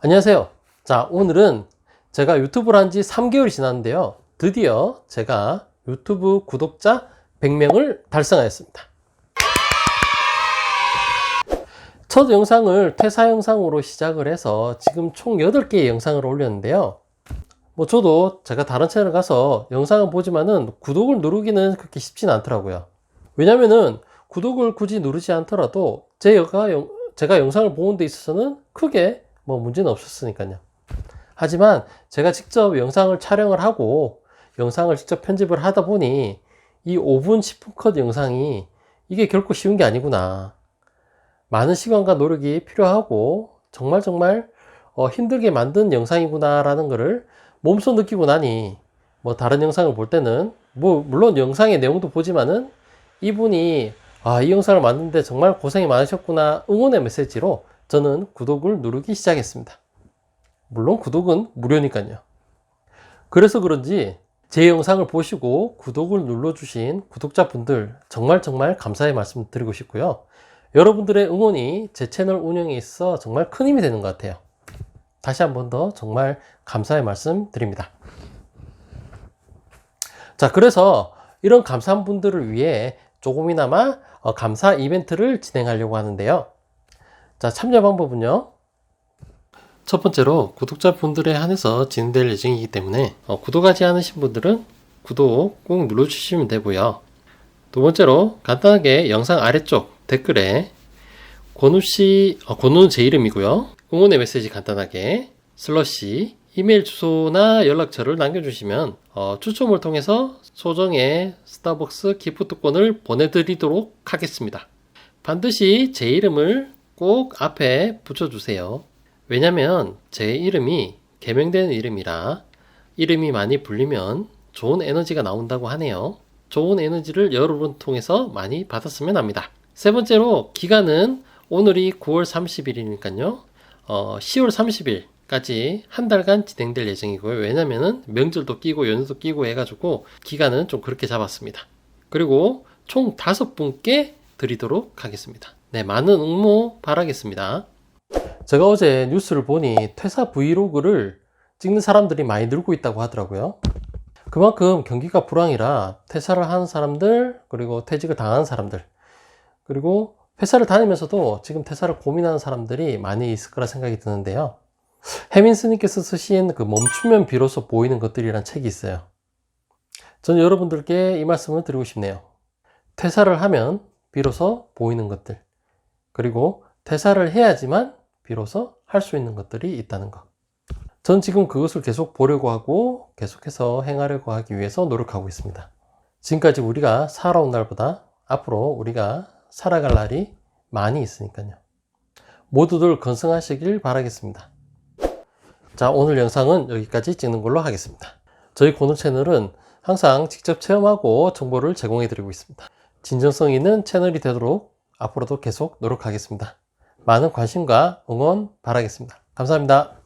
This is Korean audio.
안녕하세요. 자, 오늘은 제가 유튜브를 한 지 3개월이 지났는데요. 드디어 제가 유튜브 구독자 100명을 달성하였습니다. 첫 영상을 퇴사 영상으로 시작을 해서 지금 총 8개의 영상을 올렸는데요. 뭐 저도 제가 다른 채널 가서 영상을 보지만은 구독을 누르기는 그렇게 쉽진 않더라고요. 왜냐면은 구독을 굳이 누르지 않더라도 제가, 영, 제가 영상을 보는 데 있어서는 크게 뭐 문제는 없었으니까요. 하지만 제가 직접 영상을 촬영을 하고 영상을 직접 편집을 하다 보니 이 5분 10분 컷 영상이 이게 결코 쉬운 게 아니구나. 많은 시간과 노력이 필요하고 정말 정말 어, 힘들게 만든 영상이구나라는 것을 몸소 느끼고 나니 뭐 다른 영상을 볼 때는 뭐 물론 영상의 내용도 보지만은 이분이 아, 이 영상을 만드는데 정말 고생이 많으셨구나 응원의 메시지로 저는 구독을 누르기 시작했습니다. 물론 구독은 무료니까요. 그래서 그런지 제 영상을 보시고 구독을 눌러주신 구독자분들 정말 정말 감사의 말씀 드리고 싶고요. 여러분들의 응원이 제 채널 운영에 있어 정말 큰 힘이 되는 것 같아요. 다시 한 번 더 정말 감사의 말씀 드립니다. 자, 그래서 이런 감사한 분들을 위해 조금이나마 어, 감사 이벤트를 진행하려고 하는데요. 자, 참여 방법은요. 첫 번째로 구독자분들에 한해서 진행될 예정이기 때문에 어, 구독하지 않으신 분들은 구독 꼭 눌러주시면 되고요. 두 번째로 간단하게 영상 아래쪽 댓글에 권우씨, 어, 권우는 제 이름이고요. 응원의 메시지 간단하게 슬러시 이메일 주소나 연락처를 남겨주시면 어, 추첨을 통해서 소정의 스타벅스 기프트콘을 보내드리도록 하겠습니다. 반드시 제 이름을 꼭 앞에 붙여주세요. 왜냐면 제 이름이 개명된 이름이라 이름이 많이 불리면 좋은 에너지가 나온다고 하네요. 좋은 에너지를 여러분 통해서 많이 받았으면 합니다. 세 번째로 기간은 오늘이 9월 30일이니까요. 어, 10월 30일까지 한 달간 진행될 예정이고요. 왜냐면은 명절도 끼고 연휴도 끼고 해가지고 기간은 좀 그렇게 잡았습니다. 그리고 총 다섯 분께 드리도록 하겠습니다. 네, 많은 응모 바라겠습니다. 제가 어제 뉴스를 보니 퇴사 브이로그를 찍는 사람들이 많이 늘고 있다고 하더라고요. 그만큼 경기가 불황이라 퇴사를 하는 사람들, 그리고 퇴직을 당하는 사람들, 그리고 회사를 다니면서도 지금 퇴사를 고민하는 사람들이 많이 있을 거라 생각이 드는데요. 해민스님께서 쓰신 그 멈추면 비로소 보이는 것들이란 책이 있어요. 저는 여러분들께 이 말씀을 드리고 싶네요. 퇴사를 하면 비로소 보이는 것들. 그리고 퇴사를 해야지만 비로소 할 수 있는 것들이 있다는 것. 전 지금 그것을 계속 보려고 하고 계속해서 행하려고 하기 위해서 노력하고 있습니다. 지금까지 우리가 살아온 날보다 앞으로 우리가 살아갈 날이 많이 있으니까요. 모두들 건승하시길 바라겠습니다. 자, 오늘 영상은 여기까지 찍는 걸로 하겠습니다. 저희 고노 채널은 항상 직접 체험하고 정보를 제공해 드리고 있습니다. 진정성 있는 채널이 되도록 앞으로도 계속 노력하겠습니다. 많은 관심과 응원 바라겠습니다. 감사합니다.